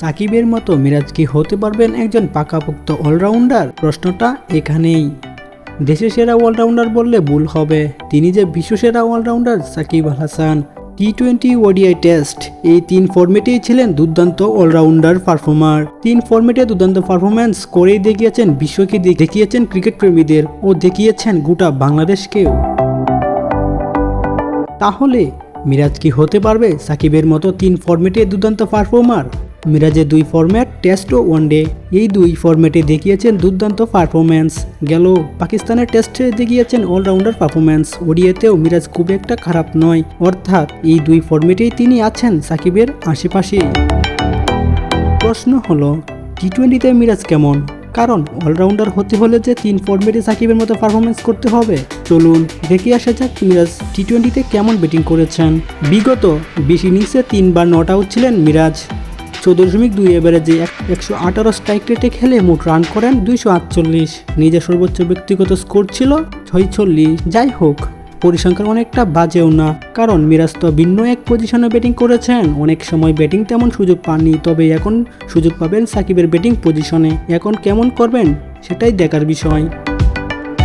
সাকিবের মতো মিরাজ কি হতে পারবেন একজন পাকাপোক্ত অলরাউন্ডার? প্রশ্নটা এখানেই। দেশের সেরা অলরাউন্ডার বললে ভুল হবে। তিনি যে বিশ্বসেরা allrounder, Shakib Al Hasan. T twenty ODI test, এই তিন ফর্মেটেই ছিলেন দুর্দান্ত অলরাউন্ডার পারফর্মার। তিন ফর্মেটে দুর্দান্ত পারফরম্যান্স করেই দেখিয়েছেন বিশ্বকে, দেখিয়েছেন ক্রিকেট প্রেমীদের ও দেখিয়েছেন গোটা বাংলাদেশকেও। তাহলে মিরাজ কি হতে পারবে সাকিবের মতো তিন ফর্মেটে দুর্দান্ত পারফর্মার? মিরাজের দুই ফরম্যাট টেস্ট ও ওয়ানডে এই দুই ফরম্যাটে দেখিয়েছেন দুর্দান্ত পারফরম্যান্স গেল, পাকিস্তানের টেস্টে দেখিয়েছেন অলরাউন্ডার পারফরম্যান্স ওডিএতেও মিরাজ খুব একটা খারাপ নয়। অর্থাৎ, এই দুই ফরম্যাটেই তিনি আছেন সাকিবের আশেপাশে। প্রশ্ন হলো টি টোয়েন্টিতে মিরাজ কেমন? কারণ অলরাউন্ডার হতে হলে যে তিন ফর্মেটে সাকিবের মতো পারফরমেন্স করতে হবে। চলুন, দেখে আসা যাক মিরাজ টি টোয়েন্টিতে কেমন ব্যাটিং করেছেন। বিগত বিশ ইনিংসে তিনবার নট আউট ছিলেন মিরাজ। চোদ্দ দশমিক দুই এভারেজে একশো আঠারো স্ট্রাইক রেটে খেলে মোট রান করেন দুইশো আটচল্লিশ। নিজের সর্বোচ্চ ব্যক্তিগত স্কোর ছিল ছয়চল্লিশ। যাই হোক, পরিসংখ্যান অনেকটা বাজেও না, কারণ মিরাজ তো ভিন্ন এক পজিশনে ব্যাটিং করেছেন। অনেক সময় ব্যাটিং তেমন সুযোগ পাননি, তবে এখন সুযোগ পাবেন সাকিবের ব্যাটিং পজিশনে এখন কেমন করবেন, সেটাই দেখার বিষয়।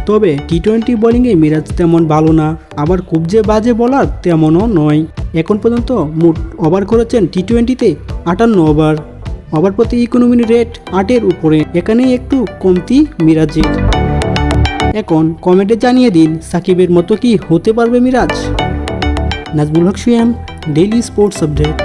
তবে টি টোয়েন্টি বোলিংয়ে মিরাজ তেমন ভালো না, আবার খুব যে বাজে বলার তেমনও নয়। এখন পর্যন্ত মোট ওভার করেছেন টি টোয়েন্টিতে আটান্ন ওভার। ওভার প্রতি ইকোনমি রেট আটের উপরে। এখানে একটু কমতি মিরাজের। এখন কমেন্টে জানিয়ে দিন, সাকিবের মতো কি হতে পারবে Miraz? Nazmul Hoque Suyam daily sports update